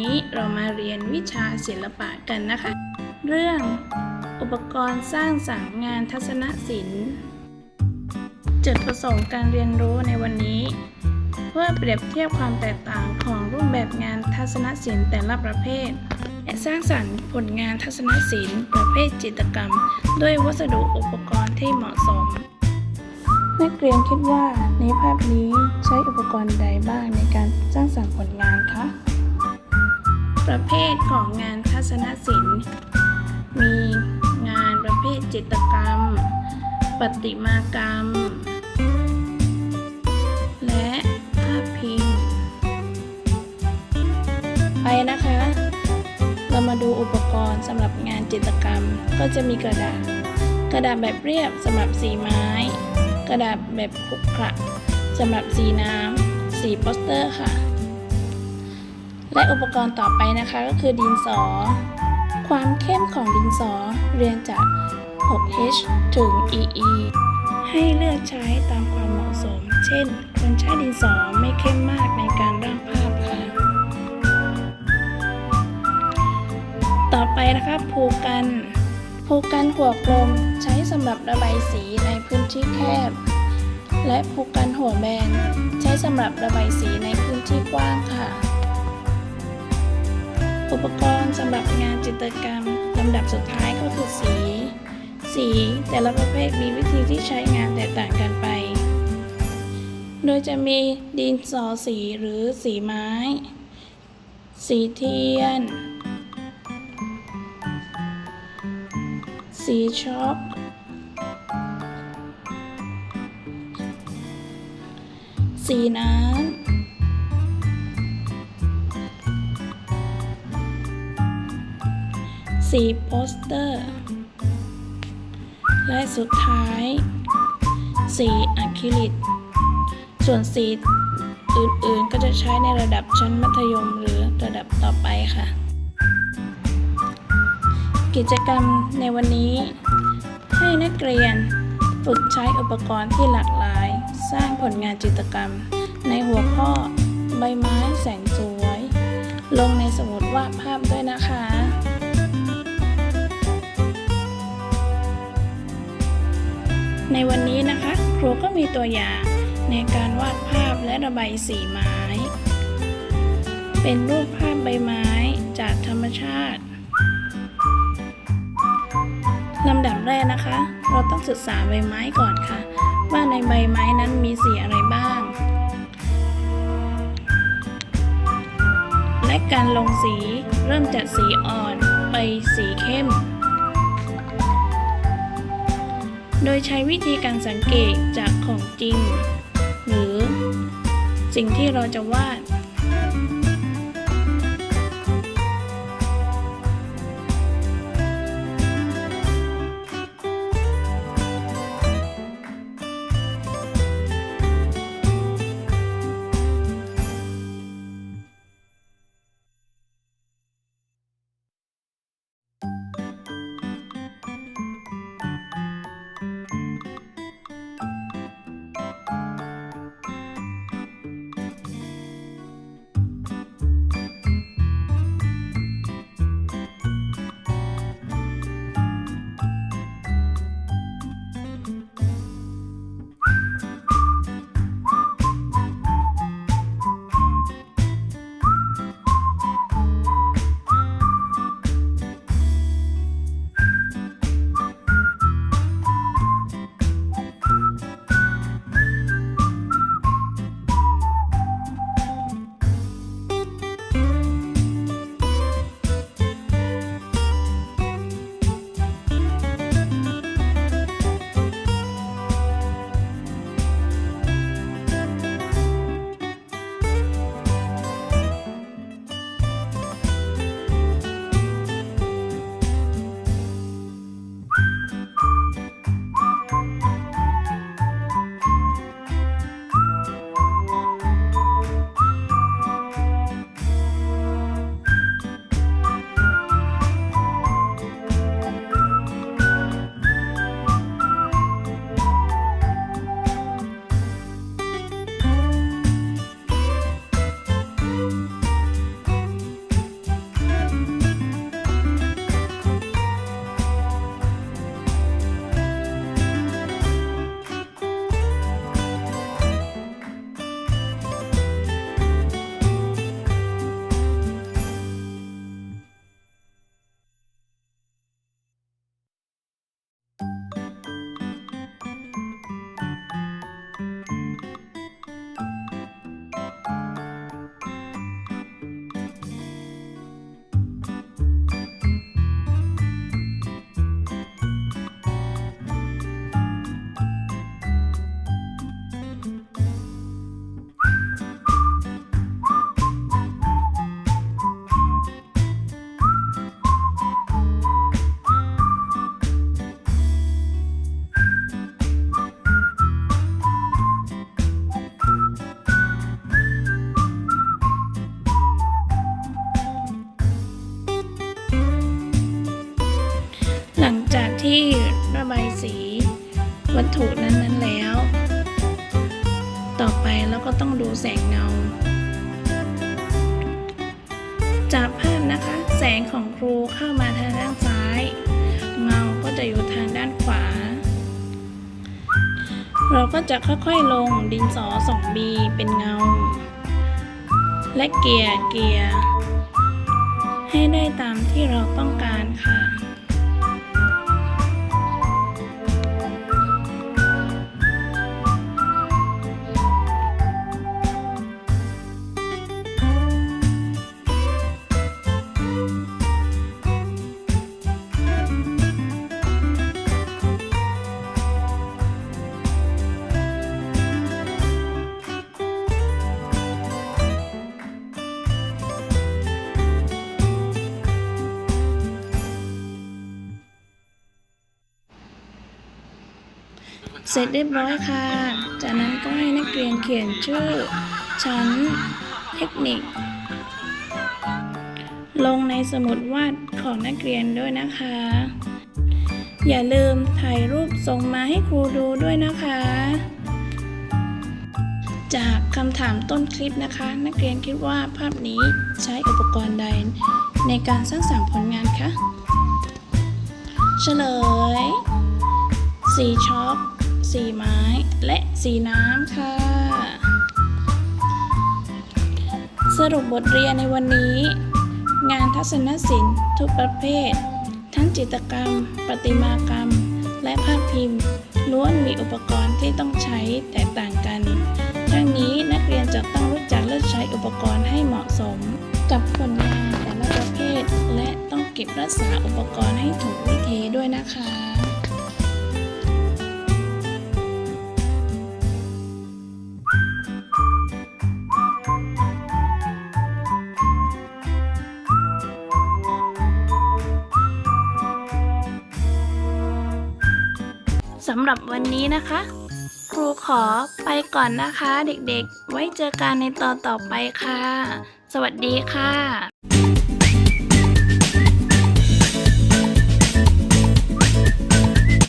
นี้เรามาเรียนวิชาศิลปะกันนะคะ เรื่องอุปกรณ์สร้างสรรค์งานทัศนศิลป์จุดประสงค์การเรียนรู้ในวันนี้ เพื่อเปรียบเทียบความแตกต่างของรูปแบบงานทัศนศิลป์แต่ละประเภท และสร้างสรรค์ผลงานทัศนศิลป์ประเภทจิตรกรรม ด้วยวัสดุอุปกรณ์ที่เหมาะสมนักเรียนคิดว่าในภาพนี้ใช้อุปกรณ์ใดบ้างในการสร้างสรรค์ผลงานคะ ประเภทของงานทัศนศิลป์ มีงานประเภทจิตรกรรมประติมากรรม และภาพพิมพ์ ไปนะคะ เรามาดูอุปกรณ์สำหรับงานจิตรกรรม ก็จะมีกระดาษ กระดาษแบบเรียบสำหรับสีไม้ กระดาษแบบขรุขระสำหรับสีน้ำ สีโปสเตอร์ค่ะ และอุปกรณ์ต่อไปนะคะก็คือดินสอ ความเข้มของดินสอเรียงจาก 6H ถึง EE ให้เลือกใช้ตามความเหมาะสม เช่นควรใช้ดินสอไม่เข้มมากในการร่างภาพค่ะ ต่อไปนะคะภูกันภูกันหัวกลมใช้สำหรับระบายสีในพื้นที่แคบ และภูกันหัวแบนใช้สำหรับระบายสีในพื้นที่กว้างค่ะ อุปกรณ์สำหรับงานจิตรกรรมลำดับสุดท้ายก็คือสี สีแต่ละประเภทมีวิธีที่ใช้งานแตกต่างกันไป โดยจะมีดินสอสีหรือสีไม้ สีเทียน สีช็อกสีน้ำ สีโปสเตอร์ และสุดท้าย สีอะคริลิก ส่วนสีอื่นๆก็จะใช้ในระดับชั้นมัธยมหรือระดับต่อไปค่ะ กิจกรรมในวันนี้ ให้นักเรียนฝึกใช้อุปกรณ์ที่หลากหลาย สร้างผลงานจิตรกรรม ในหัวข้อใบไม้แสนสวย ลงในสมุดวาดภาพด้วยนะคะ ในวันนี้นะคะครูก็มีตัวอย่างในการวาดภาพและระบายสีไม้ เป็นรูปภาพใบไม้จากธรรมชาติลำดับแรกนะคะ เราต้องศึกษาใบไม้ก่อนค่ะ ว่าในใบไม้นั้นมีสีอะไรบ้าง และการลงสีเริ่มจากสีอ่อนไปสีเข้ม โดยใช้วิธีการสังเกตจากของจริง หรือสิ่งที่เราจะวาด วัตถุนั้นๆแล้ว ต่อไปเราก็ต้องดูแสงเงา จากภาพนะคะ แสงของครูเข้ามาทางด้านซ้าย เงาก็จะอยู่ทางด้านขวา เราก็จะค่อยๆลงดินสอ 2B เป็นเงา และเกียร์เกียร์ให้ได้ตามที่เราต้องการค่ะ เสร็จเรียบร้อยค่ะ จากนั้นก็ให้นักเรียนเขียนชื่อ ชั้น เทคนิค ลงในสมุดวาดของนักเรียนด้วยนะคะ อย่าลืมถ่ายรูปส่งมาให้ครูดูด้วยนะคะ จากคำถามต้นคลิปนะคะ นักเรียนคิดว่าภาพนี้ใช้อุปกรณ์ใดในการสร้างสรรค์ผลงานคะ เฉลย สีช็อป สีไม้และสีน้ำค่ะ สรุปบทเรียนในวันนี้ งานทัศนศิลป์ทุกประเภท ทั้งจิตรกรรม ประติมากรรม และภาพพิมพ์ล้วนมีอุปกรณ์ที่ต้องใช้แตกต่างกันทั้งนี้นักเรียนจะต้องรู้จักเลือกใช้อุปกรณ์ให้เหมาะสม กับผลงานแต่ละประเภท และต้องเก็บรักษาอุปกรณ์ให้ถูกวิธีด้วยนะคะ สำหรับวันนี้นะคะ ครูขอไปก่อนนะคะเด็กๆ ไว้เจอกันในตอนต่อไปค่ะ สวัสดีค่ะ